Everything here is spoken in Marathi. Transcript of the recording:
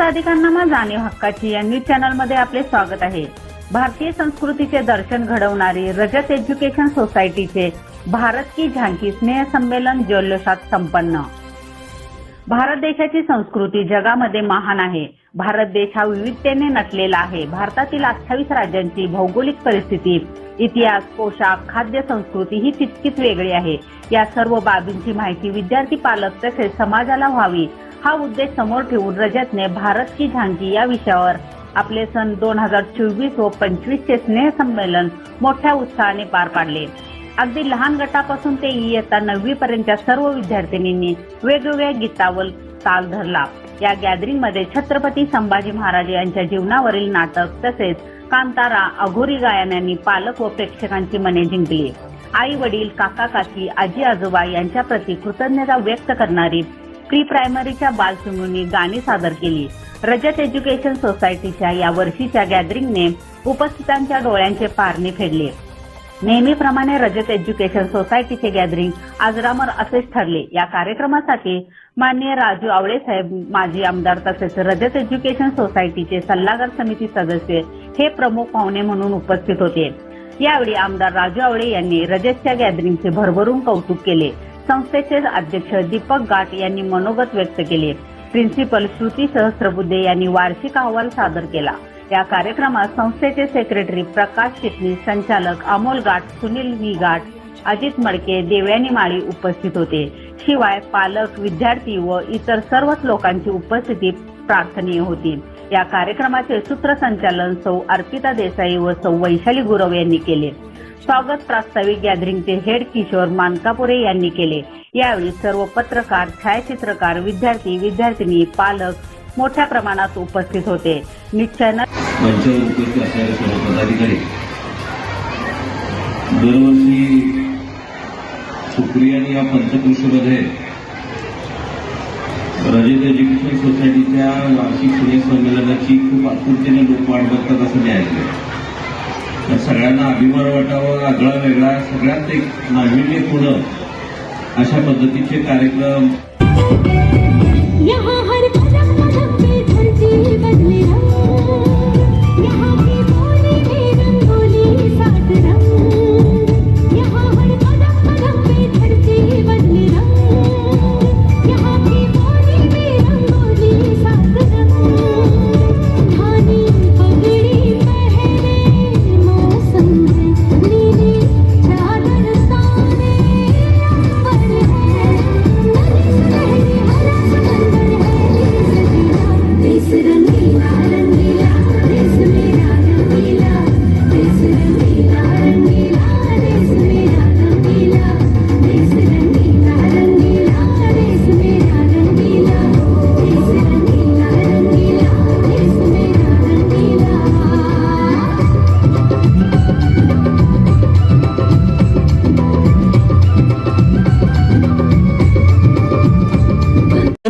अधिकांना जाणीव हक्काची या न्यूज चॅनलमध्ये आपले स्वागत आहे. भारतीय संस्कृतीचे दर्शन घडवणारी रजत एज्युकेशन सोसायटीचे भारत की झांकी स्नेह संमेलन जल्लोषात संपन्न. भारत देशाची संस्कृती जगामध्ये महान आहे. भारत देश हा विविधतेने नटलेला आहे. भारतातील अठ्ठावीस राज्यांची भौगोलिक परिस्थिती इतिहास पोशाख खाद्य संस्कृती ही तितकीच वेगळी आहे. या सर्व बाबींची माहिती विद्यार्थी पालक तसेच समाजाला व्हावी हा उद्देश समोर ठेवून रजतने भारत की झांगी या विषयावर. आपले सन दोन हजार चोवीस व पंचवीस चे स्नेह संमेलन मोठ्या उत्साहाने पार पाडले. अगदी लहान गटापासून ते इयत्ता नववी पर्यंतच्या सर्व विद्यार्थिनींनी वेगवेगळ्या गीतावर ताल धरला. या गॅदरिंगमध्ये छत्रपती संभाजी महाराज यांच्या जीवनावरील नाटक तसेच कांतारा अघोरी गायनांनी पालक व प्रेक्षकांची मने जिंकली. आई वडील काका काकी आजी आजोबा यांच्या प्रती कृतज्ञता व्यक्त करणारी प्री प्रायमरीच्या बालसमूहांनी गाणी सादर केली. रजत एज्युकेशन सोसायटीच्या या वर्षीच्या गॅदरिंगने उपस्थितांच्या डोळ्यांचे पारणे फेडले. नेहमीप्रमाणे रजत एज्युकेशन सोसायटीचे गॅदरिंग आजरामर असेच ठरले. या कार्यक्रमासाठी माननीय राजू आवळे साहेब माजी आमदार तसेच रजत एज्युकेशन सोसायटीचे सल्लागार समिती सदस्य हे प्रमुख पाहुणे म्हणून उपस्थित होते. यावेळी आमदार राजू आवळे यांनी रजतच्या गॅदरिंगचे भरभरून कौतुक केले. संस्थेचे अध्यक्ष दीपक गाठ यांनी मनोगत व्यक्त केले. प्रिन्सिपल श्रुती सहस्त्रबुद्धे यांनी वार्षिक अहवाल सादर केला. या कार्यक्रमात संस्थेचे सेक्रेटरी प्रकाश चिटणीस संचालक अमोल गाठ सुनील व्ही गाठ अजित मडके देवयानी माळी उपस्थित होते. शिवाय पालक विद्यार्थी व इतर सर्वच लोकांची उपस्थिती प्रार्थनीय होती. या कार्यक्रमाचे सूत्रसंचालन सौ अर्पिता देसाई व सौ वैशाली गुरव यांनी केले. स्वागत प्रास्ताविक गॅदरिंगचे हेड किशोर मानकापुरे यांनी केले. यावेळी सर्व पत्रकार छायाचित्रकार विद्यार्थी विद्यार्थिनी पालक मोठ्या प्रमाणात उपस्थित होते. निश्चयानं दरवर्षी सुप्रियाने या पंचकृषीमध्ये रजत एज्युकेशन सोसायटीच्या वार्षिक स्नेह संमेलनाची खूप आतुरतेने लोक वाट बघतात असं मी ऐकलं तर सगळ्यांना अभिमान वाटावं आगळा वेगळा सगळ्यात एक नाविन्यपूर्ण अशा पद्धतीचे कार्यक्रम.